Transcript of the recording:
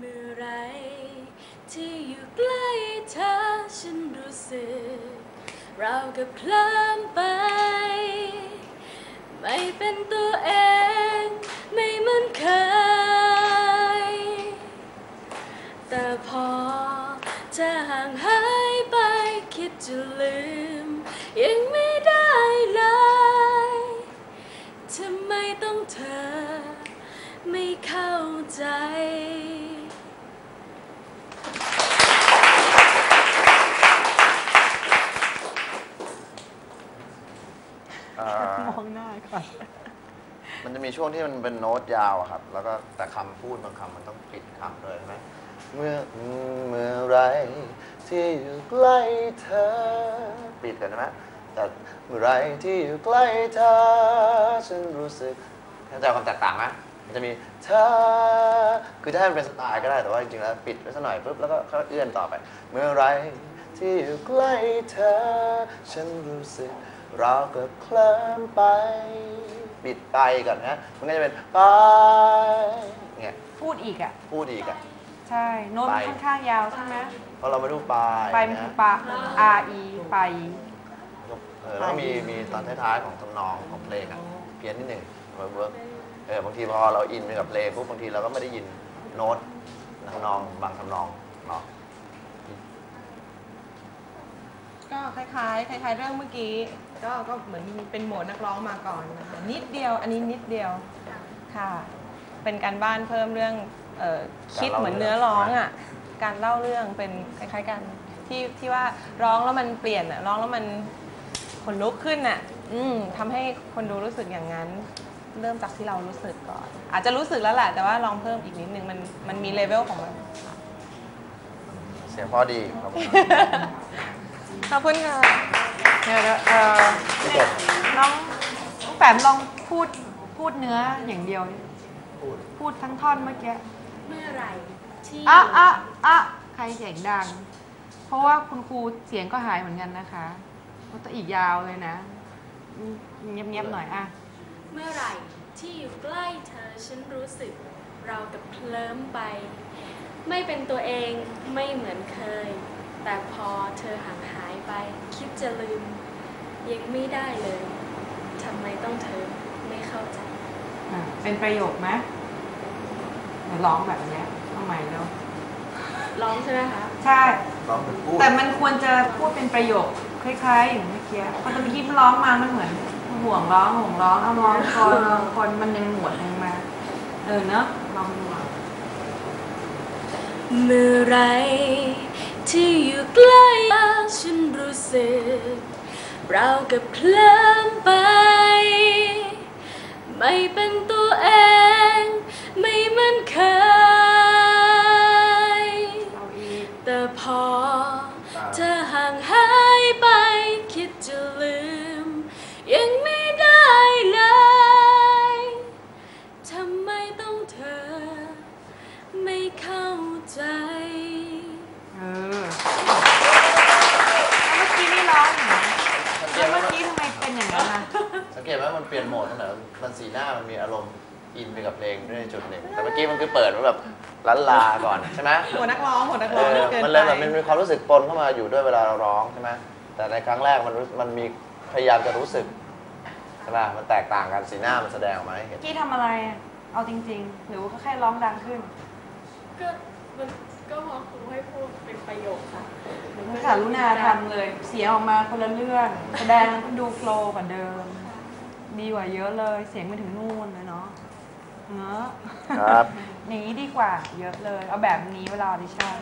เมื่อไรที่อยู่ใกล้เธอฉันรู้สึก เรากับเคลิ้มไป ไม่เป็นตัวเอง ไม่เหมือนเคย แต่พอเธอห่างหายไปคิดจะลืม ยังไม่ได้เลยทำไมต้องเธอ ไม่เข้าใจเอ่อมองหน้าก่อน มันจะมีช่วงที่มันเป็นโน้ตยาวอะครับ แล้วก็แต่คำพูดบางคำมันต้องปิดคำเลยใช่ไหมเมื่ออืมเมื่อไรที่อยู่ใกล้เธอ ปิดกันใช่ไหมแต่เมื่อไรที่อยู่ใกล้เธอ ฉันรู้สึกเข้าใจความแตกต่างไหม มันจะมีเธอคือถ้าให้มันเป็นสไตล์ก็ได้แต่ว่าจริงๆแล้วปิดไว้สักหน่อยปุ๊บแล้วก็ค่อยเอื้อนต่อไป เมื่อไรที่อยู่ใกล้เธอ ฉันรู้สึกเราก็เคลิ้มไป ปิดไปก่อนนะมันก็จะเป็นไปเนี่ยพูดอีกอะ พูดอีกอะ ใช่โน้ตมันไปค่อนข้างยาวใช่ไหมเพราะเราไม่รู้ไปไปมันคือปะ R E ไปเออแล้วมีมีตอนท้ายๆของทำนองของเพลงอะ เพี้ยนนิดหนึ่งมาเวิร์ก เออบางทีพอเราอินไปกับเพลงปุ๊บบางทีเราก็ไม่ได้ยินโน้ตทำนองบางทำนองเนาะก็คล้ายๆคล้ายๆเรื่องเมื่อกี้ ก็ก็เหมือนเป็นโหมดนักร้องมาก่อนนะคะนิดเดียวอันนี้นิดเดียวค่ะ เป็นการบ้านเพิ่มเรื่องเออคิดเหมือนเนื้อร้องอะการเล่าเรื่องเป็นคล้าย ๆกันที่ที่ว่าร้องแล้วมันเปลี่ยนอะร้องแล้วมันขนลุกขึ้นอะ อืมทำให้คนดูรู้สึกอย่างนั้น เริ่มจากที่เรารู้สึกก่อน อาจจะรู้สึกแล้วแหละแต่ว่าลองเพิ่มอีกนิดนึงมันมันมีเลเวลของมันเสียงพอดีครับผมขอบคุณค่ะเดี๋ยวเอ่อไม่จบน้องน้องแปมลองพูดพูดเนื้ออย่างเดียวดิพูดพูดทั้งท่อนเมื่อกี้เมื่อไหรที่อะอะอะใครเสียงดัง เพราะว่าคุณครูเสียงก็หายเหมือนกันนะคะเพราะต้องอีกยาวเลยนะอืมเงียบๆหน่อยอะ เมื่อไหร่ที่อยู่ใกล้เธอฉันรู้สึกเรากับเคลิ้มไป ไม่เป็นตัวเองไม่เหมือนเคย แต่พอเธอห่างหายไป คิดจะลืม ยังไม่ได้เลยทำไมต้องเธอไม่เข้าใจอะเป็นประโยคไหมเดี๋ยวร้องแบบเนี้ยเอาใหม่แล้วร้องใช่ไหมคะใช่ ร้องเป็นพูดแต่มันควรจะพูดเป็นประโยคคล้ายๆอย่างเมื่อกี้เพราะตอนเมื่อกี้มันร้องมามันเหมือน ห่วงร้องห่วงร้องเอาร้องคอร้องคนมันยังหมวดยังมา เออเนอะลองดูเมื่อไรที่อยู่ใกล้ฉันรู้สึกเรากับเคลิ้มไป ไม่เป็นตัวเอง ใจเออแล้วเมื่อกี้นี่ร้องอย่างไรสังเกแล้ตวไหมเมื่อกี้ทำไมเป็นอย่างนั้นล่ะสังเกตไหมมันเปลี่ยนโหมดตั้งแต่มันสีหน้ามันมีอารมณ์อินไปกับเพลงด้วยจุดหนึ่ง แต่เมื่อกี้มันคือเปิดมาแบบลันลาก่อนใช่ไหมหัวนักร้องหัวนักเอร้องอเกินมันเลยไปแบบมันมีความรู้สึกปนเข้ามาอยู่ด้วยเวลาเราร้องใช่ไหมแต่ในครั้งแรกมันรู้มันมีพยายามจะรู้สึกใช่ไหมมันแตกต่างกันสีหน้ามันแสดงออกมาให้เห็นเมื่อกี้ทำอะไรอะเอาจริง ๆ หรือว่าแค่ร้องดังขึ้นก็ มันก็พอครูให้พูดเป็นประโยคค่ะมันกรุณาทำเลย เสียงออกมาคนละเรื่อง แสดงมันก็ดูโฟล์กว่าเดิม ดีกว่าเยอะเลย เสียงไปถึงนู่นเลยเนาะเนอะครับอย่างนี้ดีกว่าเยอะเลย เอาแบบนี้เวลาออดิชั่น